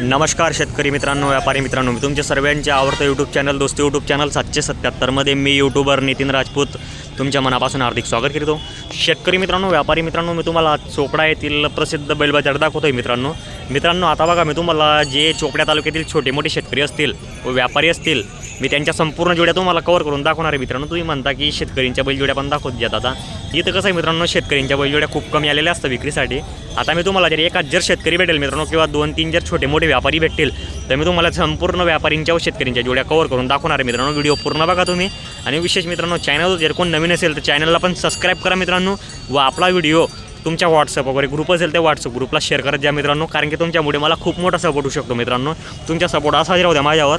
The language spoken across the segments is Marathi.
नमस्कार शेतकरी मित्रांनो व्यापारी मित्रांनो. मी तुमच्या सर्वांचे आवडतं YouTube channel Dosti YouTube channel सातशे सत्याहत्तरमध्ये मी यूट्यूबर नितीन राजपूत तुमच्या मनापासून हार्दिक स्वागत करतो. शेतकरी मित्रांनो व्यापारी मित्रांनो मी तुम्हाला चोपडा येथील प्रसिद्ध बैलबाजार दाखवतो आहे मित्रांनो. मित्रांनो आता बघा मी तुम्हाला जे चोपड्या तालुक्यातील छोटे मोठे शेतकरी असतील व व्यापारी असतील मी त्यांच्या संपूर्ण जोड्या तुम्हाला कवर करून दाखवणार आहे मित्रांनो. तुम्ही म्हणता की शेतकऱ्यांच्या बैलजोड्या पण दाखवत जात आता. इथं कसं आहे मित्रांनो शेतकऱ्यांच्या बैलजोड्या खूप कमी आलेल्या असतात विक्रीसाठी. आता मी तुम्हाला जर एकाच जर शेतकरी भेटेल मित्रांनो किंवा दोन तीन जर छोटे मोठे व्यापारी भेटतील तर मी तुम्हाला संपूर्ण व्यापारींच्या व शेतकऱ्यांच्या जोड्या कवर करून दाखवणार आहे मित्रांनो. व्हिडिओ पूर्ण बघा तुम्ही. आणि विशेष मित्रांनो चॅनल जर कोण नवीन असेल तर चॅनलला पण सबस्क्राईब करा मित्रांनो. व आपला व्हिडिओ तुमच्या व्हॉट्सअप वगैरे ग्रुप असेल त्या व्हॉट्सअप ग्रुपला शेअर करत द्या मित्रांनो. कारण की तुमच्यामुळे मला खूप मोठा सपोर्ट होऊ शकतो मित्रांनो. तुमचा सपोर्ट असा राहू द्या माझ्यावर.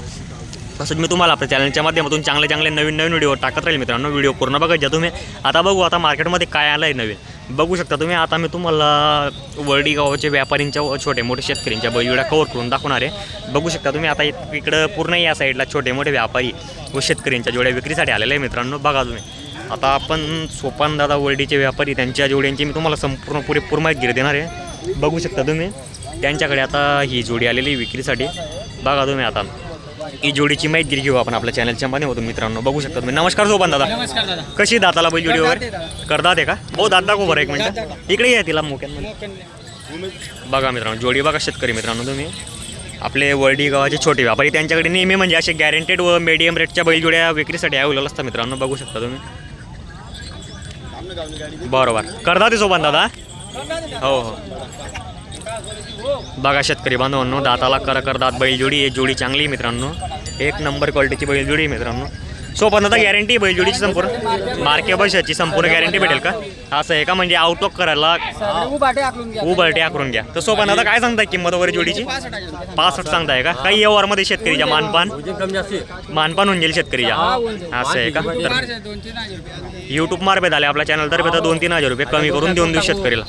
तसंच मी तुम्हाला आपल्या चॅनलच्या माध्यमातून चांगले चांगले नवीन नवीन व्हिडिओ टाकत राहील मित्रांनो. व्हिडिओ पूर्ण बघा जा तुम्ही. आता बघू आता मार्केटमध्ये काय आलं आहे नवीन. बघू शकता तुम्ही आता मी तुम्हाला वर्डी गावाचे व्यापारींच्या व छोटे मोठे शेतकऱ्यांच्या बैलजोड्या कवर करून दाखवणार आहे. बघू शकता तुम्ही आता इकडं पूर्ण या साईडला छोटे मोठे व्यापारी व शेतकऱ्यांच्या जोड्या विक्रीसाठी आलेले आहे मित्रांनो. बघा तुम्ही. आता आपण सोपान दादा वर्डीचे व्यापारी त्यांच्या जोड्यांची मी तुम्हाला संपूर्ण पुरेपूर माहिती देणार आहे. बघू शकता तुम्ही त्यांच्याकडे आता ही जोडी आलेली आहे विक्रीसाठी. बघा तुम्ही आता. ही जोडीची माहिती घेऊ आपण आपल्या चॅनलच्या माध्यमातून मित्रांनो. बघू शकता तुम्ही. नमस्कार सोपान दादा. नमस्कार दादा. कशी दाताला बैल जोडी वगैरे आहे का? भाऊ दात दाखव बरं एक मिनिट. इकडे या तिला मोक्यांमध्ये बघा मित्रांनो जोडी बघा शेतकरी मित्रांनो तुम्ही. आपले वर्डी गावाचे छोटे व्यापारी त्यांच्याकडे नेहमी म्हणजे असे गॅरंटेड व मीडियम रेटच्या बैलजोड्या विक्रीसाठी अवेलेबल असतात मित्रांनो. बघू शकता तुम्ही. बरोबर. करदात आहे सोबत दादा? हो हो. बघा शेतकरी बांधवांनो दाताला कर करदात बैलजोडी एक जोडी चांगली मित्रांनो. एक नंबर क्वालिटीची बैलजोडी मित्रांनो. सोबत आता गॅरंटी बैलजोडीची संपूर्ण. मार्के बशाची संपूर्ण गॅरंटी भेटेल का? असं आहे का? म्हणजे आउटलॉक करायला उबरटे आकरून घ्या. तर सोबत आता काय सांगताय किंमत वगैरे जोडीची? पासष्ट सांगताय का? काही व्यवहारमध्ये शेतकरीच्या मानपान? मानपान होऊन जाईल शेतकरीच्या. असं आहे का? तर मार्फत आले आपल्या चॅनल तर दोन तीन हजार रुपये कमी करून देऊन देऊ शेतकरीला.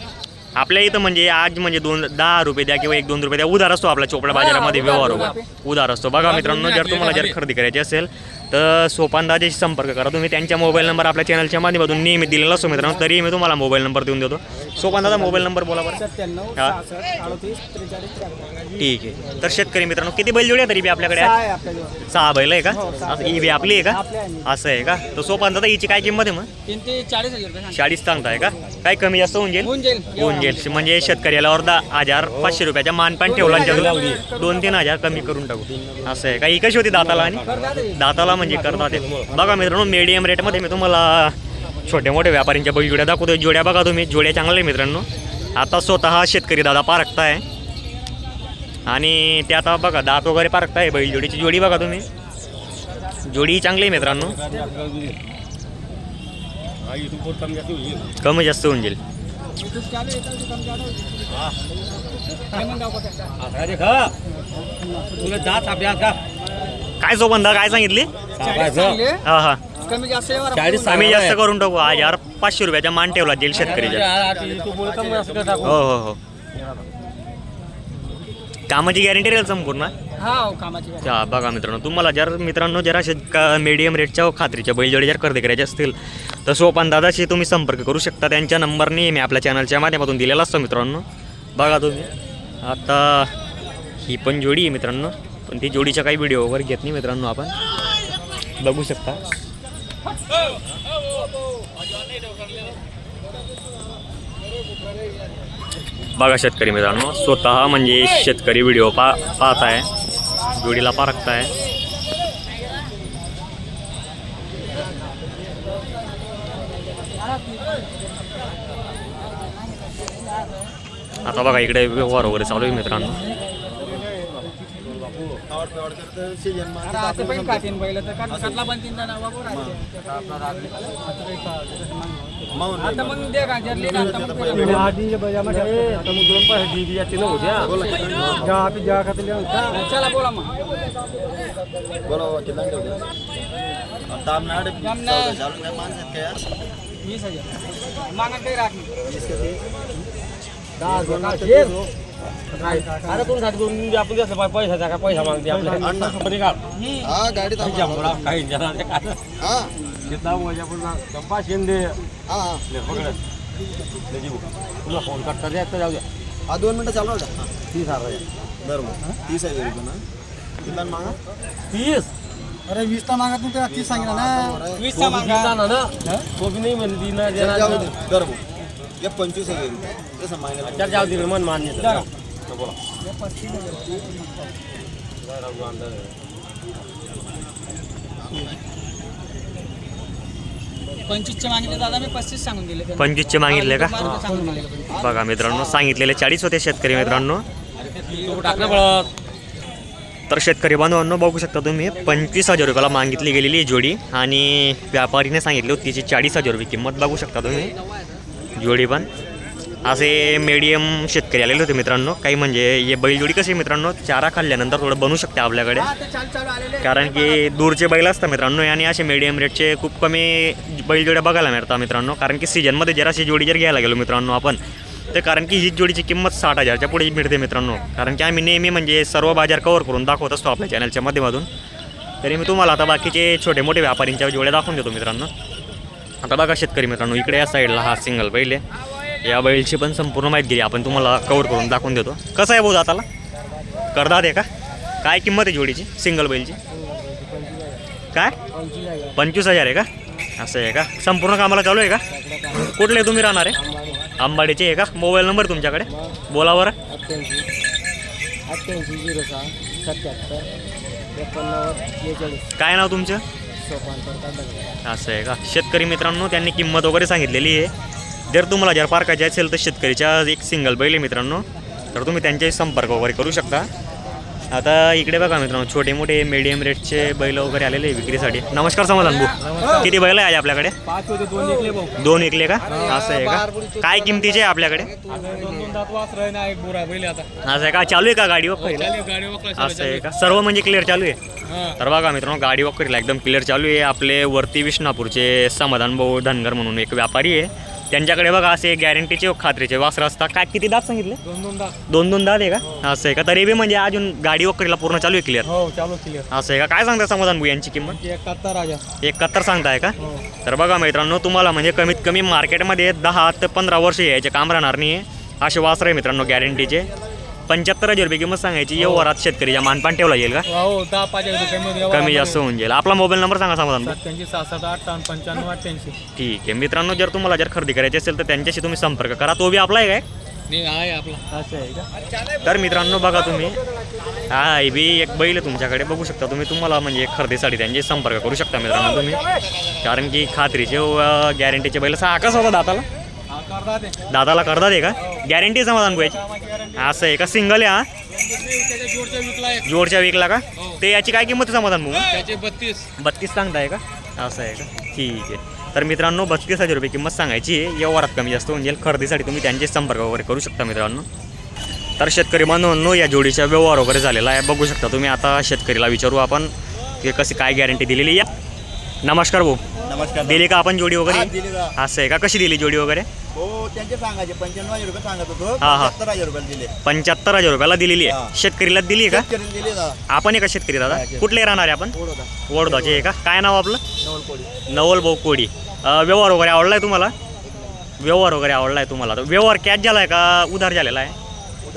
आपल्या इथं म्हणजे आज म्हणजे दोन दहा रुपये द्या किंवा एक दोन रुपये द्या. उधार असतो आपल्या चोपडा बाजारामध्ये व्यवहार होगा उधार असतो. बघा मित्रांनो जर तुम्हाला जर खरेदी करायची असेल तर सोपानदाजाशी संपर्क करा. तुम्ही त्यांच्या मोबाईल नंबर आपल्या चॅनलच्या माध्यमातून नेहमी दिलेला असतो मित्रांनो. तरी मी तुम्हाला मोबाईल नंबर देऊन देतो. सोपानदादा मोबाईल नंबर बोला बरं. हा. ठीक आहे. तर शेतकरी मित्रांनो किती बैल जोड्या तरी बी आपल्याकडे? सहा आहे आपल्याजवळ सहा बैल आहे का? हो, असं ही बी आपली आहे का. असं आहे का? तर सोपानदादा हिची काय किंमत आहे मग? तीन ते चाळीस हजार रुपये सांग. चाळीस सांगताय का? काय कमी जास्त होऊन जाईल? होऊन जाईल. होऊन जाईल. म्हणजे शेतकऱ्याला अर्धा हजार पाचशे रुपयाच्या मानपान ठेवला आणि दोन तीन हजार कमी करून टाकू. असं आहे का? ही कशी होती दाताला आणि? दाताला म्हणजे करतात ते. बघा मित्रांनो मीडियम रेटमध्ये मी तुम्हाला छोटे मोठे व्यापाऱ्यांच्या बघ जोड्या दाखवतो जोड्या बघा तुम्ही जोड्या चांगल्या आहे मित्रांनो आता स्वतः शेतकरी दादा पारखताय आणि ते आता बघा दात वगैरे पारखताय बैल जोडीची जोडी बघा तुम्ही जोडी चांगली आहे मित्रांनो कमी जास्त होऊन जाईल काय सोबंदा काय सांगितली हा हा. कमी जास्त चाळीस कमी जास्त करून टाकू. हजार पाचशे रुपयाचा मान ठेवला जाईल शेतकरीच्या. हो हो हो. कामाची गॅरंटी राहील संपूर्ण? हा हो, कामाची गरज. हा बघा मित्रांनो तुम्हाला जर मित्रांनो जरा मीडियम रेटच्या व खात्रीच्या बैलजोडी जर खरेदी करायचे असतील तर सोपान दादाशी तुम्ही संपर्क करू शकता. त्यांच्या नंबरने मी आपल्या चॅनलच्या माध्यमातून दिलेला असतो मित्रांनो. बघा तुम्ही. आता ही पण जोडी आहे मित्रांनो. पण ती जोडीच्या काही व्हिडिओ वगैरे घेत नाही मित्रांनो आपण. बघू शकता बघा शेतकरी मित्रांनो स्वतः म्हणजे शेतकरी व्हिडिओ पा पाहत आहे जोडीला पारखताय. आता बघा इकडे व्यवहार वगैरे चालू आहे मित्रांनो. आता पण काठीण बैल तर काट- काटला पण तीनदा नावा बोर आहे. आता मग दे का जरली ना आता मग तुला भेटेल. चला बोला मग. जमना. वीस हजार. मागण काही राख अरे साठी दोन आपण द्यायचं पाय पैसा का पैसा मागते कंपनी काढ हा काही जणांचे काय हा. म्हणजे शेंदे. हा हा. पकड. तुला फोन करता द्या तर जाऊ द्या हा दोन मिनिटं चालू होता तीस हजार बरोबर तीस ना किती मागा? तीस. अरे वीस ता मागा तू त्या तीस सांगितलं ना? मागा नाही म्हणली ना जाऊ देणार दे बरोबर या पंचवीस चार जाऊ तिकडे मन मान्य बोला पंचवीसचे मागितले दादा मी पस्तीस सांगून दिले त्यांना. पंचवीसचे मागितले का. बघा मित्रांनो सांगितलेले चाळीस होते शेतकरी मित्रांनो तर शेतकरी बांधवांनो बघू शकता तुम्ही पंचवीस हजार रुपयाला मागितली गेलेली ही जोडी आणि व्यापारीने सांगितली होती तिची चाळीस हजार रुपये किंमत बघू शकता तुम्ही जोडी पण असे मीडियम शेतकरी आलेले होते मित्रांनो. काही म्हणजे हे बैलजोडी कशी आहे मित्रांनो? चारा खाल्ल्यानंतर थोडं बनू शकते आपल्याकडे. कारण की दूरचे बैल असतात मित्रांनो आणि असे मीडियम रेटचे खूप कमी बैलजोड्या बघायला मिळतात मित्रांनो. कारण की सीझनमध्ये जराशी जोडी जर घ्यायला गेलो मित्रांनो आपण तर कारण की ही जोडीची किंमत साठ हजारच्या पुढे मिळते मित्रांनो. कारण की आम्ही नेहमी म्हणजे सर्व बाज़ार कवर करून दाखवत असतो आपल्या चॅनलच्या माध्यमातून. तरी मी तुम्हाला आता बाकीचे छोटे मोठे व्यापारींच्या जोड्या दाखवून देतो मित्रांनो. आता बघा शेतकरी मित्रांनो इकडे या साईडला हा सिंगल बैल आहे. या बैलची पण संपूर्ण माहिती दिली आपण तुम्हाला कवर करून दाखवून देतो. कसं आहे भाऊ दाताला? करदात आहे का? काय किंमत आहे जोडीची? सिंगल बैलची? काय? पंचवीस हजार आहे का? असं आहे का? संपूर्ण कामाला चालू आहे का? कुठले तुम्ही राहणार आहे? आंबाडीचे आहे का? मोबाईल नंबर तुमच्याकडे? बोला बरं. काय नाव तुमचं? असं आहे का? शेतकरी मित्रांनो त्यांनी किंमत वगैरे सांगितलेली आहे. जर तुम्हाला जर पारकायचे असेल तर शेतकरीच्या एक सिंगल बैल आहे मित्रांनो. तर तुम्ही त्यांच्याशी संपर्क वगैरे करू शकता. आता इकडे बघा मित्रांनो छोटे मोठे मीडियम रेटचे बैल वगैरे आलेले आहे विक्रीसाठी. नमस्कार समाधान भाऊ? किती बैल आहे आज आपल्याकडे? दोन विकले का? असं आहे का? काय किमतीचे आहे आपल्याकडे? असं आहे का? चालू आहे का गाडी वगैरे वकला असं आहे का? सर्व म्हणजे क्लिअर चालू आहे? तर बघा मित्रांनो गाडी वगैरे एकदम क्लिअर चालू आहे. आपले वरती विष्णापूरचे समाधान भाऊ धनगर म्हणून एक व्यापारी आहे. त्यांच्याकडे बघा असे गॅरंटीचे खात्रीचे वासर असतात. काय किती दात सांगितले? दोन दोन दात. दोन दोन दात आहे का? असं आहे का? तरी बी म्हणजे अजून गाडी वगैरेला पूर्ण चालू आहे क्लिअर हो चालू क्लिअर असं आहे का? काय सांगता समाधान भाऊ यांची किंमत? एकाहत्तर राजा. एकाहत्तर सांगताय का? हो. तर बघा मित्रांनो तुम्हाला म्हणजे कमीत कमी मार्केटमध्ये दहा ते पंधरा वर्ष यायचे काम राहणार नाही असे वासर आहे मित्रांनो गॅरंटीचे पंच्याहत्तर हजार रुपये किंमत सांगायची. व्यवहारात शेतकरीच्या मानपान ठेवला येईल का? हो दहा पाच हजार रुपये कमी जास्त होऊन जाईल. आपला मोबाईल नंबर सांगा समाधान. सत्याऐंशी सहासष्ट अठ्ठावन्न पंच्याण्णव अठ्ठ्याऐंशी. ठीक आहे. मित्रांनो जर तुम्हाला जर खरेदी करायची असेल तर त्यांच्याशी तुम्ही संपर्क करा. तो बी आपला आहे काय? नाही आहे आपला. असं आहे का? तर मित्रांनो बघा तुम्ही. हा हे बी एक बैल आहे तुमच्याकडे. बघू शकता तुम्ही. तुम्हाला म्हणजे खरेदीसाठी त्यांचे संपर्क करू शकता मित्रांनो तुम्ही. कारण की खात्रीचे गॅरंटीचे बैल हा कसा होता दाताला? हा दादाला करतात आहे का? गॅरंटी समाधान गोयची असं आहे का? सिंगल आहे हा? जोडच्या विकला एक जोडच्या विकला का ते याची काय किंमत समाधान भाऊ? त्याचे बत्तीस. बत्तीस सांगताय का? असं आहे का? ठीक आहे. तर मित्रांनो बत्तीस हजार रुपये किंमत सांगायची आहे. व्यवहारात कमी जास्त म्हणजे खरेदीसाठी तुम्ही त्यांचे संपर्क वगैरे करू शकता मित्रांनो. तर शेतकरी बांधवांनो या जोडीचा व्यवहार वगैरे झालेला आहे. बघू शकता तुम्ही. आता शेतकरीला विचारू आपण की कशी काय गॅरंटी दिलेली या. नमस्कार भाऊ. नमस्कार दिली का आपण जोडी हा, वगैरे दिली का? असं आहे का? कशी दिली जोडी वगैरे? हो त्यांचे सांगायचे पंच्याण्णव हजार रुपये सांगत होतो. हा, हा. सत्तर हजार रुपये दिले. पंच्याहत्तर हजार रुपयाला दिलेली आहे. शेतकरीला दिली आहे का दिले आपण आहे का शेतकरी दादा? हा, शेतकरी. कुठले राहणार आहे आपण? होता वडोदाचे आहे का? काय नाव आपलं? नवल कोडी नवल भाऊ कोडी अं, व्यवहार वगैरे आवडलाय तुम्हाला? व्यवहार वगैरे आवडलाय तुम्हाला. तर व्यवहार कॅश झालाय का? उधार झालेला आहे?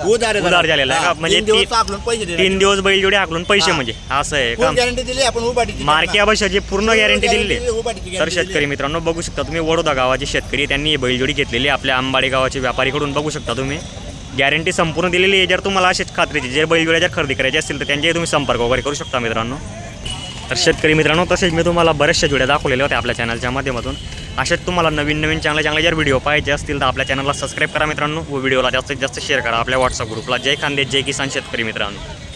उधार. झालेला आहे का? म्हणजे तीन दिवस ती- टाकून पैसे दिले तीन दिवस बैलजोडी हाकलून पैसे हा. म्हणजे असं आहे का फुल गॅरंटी दिली आपण मार्के पूर्ण गॅरंटी दिलेली उभाटीची. तर शेतकरी. मित्रांनो बघू शकता तुम्ही वडोदा गावाचे शेतकरी त्यांनी ही बैलजोडी घेतलेली आहे. आपल्या आंबाडी गावाचे व्यापारीकडून बघू शकता तुम्ही गॅरंटी संपूर्ण दिलेली आहे जर तुम्हाला अशीच खात्रीची जर बैलजोड्या जर खरेदी करायची असतील तर त्यांच्याही तुम्ही संपर्क वगैरे करू शकता मित्रांनो तर शेतकरी मित्रांनो तसेच मी तुम्हाला बऱ्याचशा जोड्या दाखवलेल्या होत्या आपल्या चॅनलच्या माध्यमातून अशाच तुम्हाला नवीन नवीन चांगले चांगले जर व्हिडिओ पाहिजे असतील तर आपल्या चॅनलला सबस्क्राईब करा मित्रांनो व व्हिडिओला जास्तीत जास्त शेअर करा आपल्या व्हॉट्सअप ग्रुपला जय खांदे जय किसान शेतकरी मित्रांनो.